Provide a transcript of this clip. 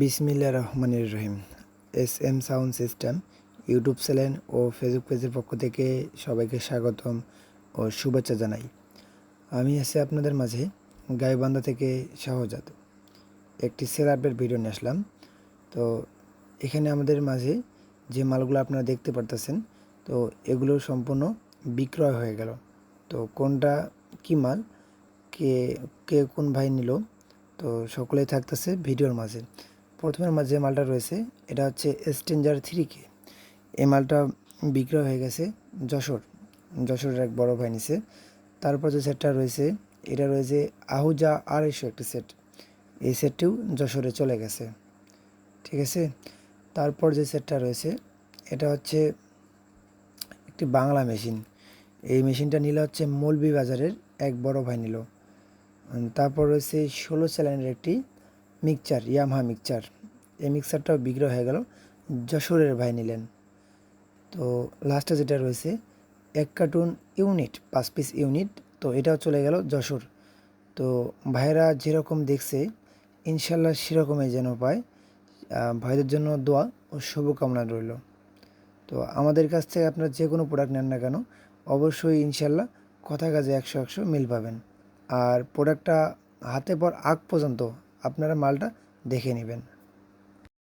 বিসমিল্লা রহমানির রহিম। S M sound system, YouTube channel ও Facebook পেজের পক্ষ থেকে সবাইকে স্বাগতম ও শুভেচ্ছা জানাই। আমি আছি আপনাদের মাঝে গাইবান্ধা থেকে শাহজাদ। একটি সেল আপের ভিডিও নিয়ে আসলাম। তো এখানে আমাদের মাঝে যে মালগুলো আপনারা দেখতে পারতেছেন, তো এগুলো সম্পূর্ণ বিক্রয় হয়ে গেল। তো কোনটা কী মাল, কে কে কোন ভাই নিল, তো সকলেই থাকতেছে ভিডিওর মাঝে। প্রথমের যে মালটা রয়েছে, এটা হচ্ছে স্টেঞ্জার থ্রি কে এই মালটা বিক্রয় হয়ে গেছে যশোর, যশোরের এক বড় ভাই নিছে। তারপর যে সেটটা রয়েছে, এটা রয়েছে আহুজা আড়াইশো একটি সেট এই সেটটিও যশোরে চলে গেছে। ঠিক আছে? তারপর যে সেটটা রয়েছে, এটা হচ্ছে একটি বাংলা মেশিন। এই মেশিনটা নিল হচ্ছে মৌলভী বাজারের এক বড় ভাই নিল। তারপর রয়েছে ষোলো চ্যানেলের একটি মিক্সচার, ইয়ামহা মিক্সচার। এই মিক্সচারটাও বিক্রয় হয়ে গেল যশোরের ভাই নিলেন তো লাস্টে যেটা রয়েছে, এক কার্টুন ইউনিট, পাঁচ পিস ইউনিট, তো এটাও চলে গেল যশোর। তো ভাইরা যেরকম দেখছে, ইনশাল্লাহ সেরকমই যেন পায়। ভাইদের জন্য দোয়া ও শুভকামনা রইল। তো আমাদের কাছ থেকে আপনারা যে কোনো প্রোডাক্ট নেন না কেন, অবশ্যই ইনশাল্লাহ কথা কাজে একশো একশো মিল পাবেন। আর প্রোডাক্টটা হাতে পর আগ পর্যন্ত আপনারা মালটা দেখে নেবেন।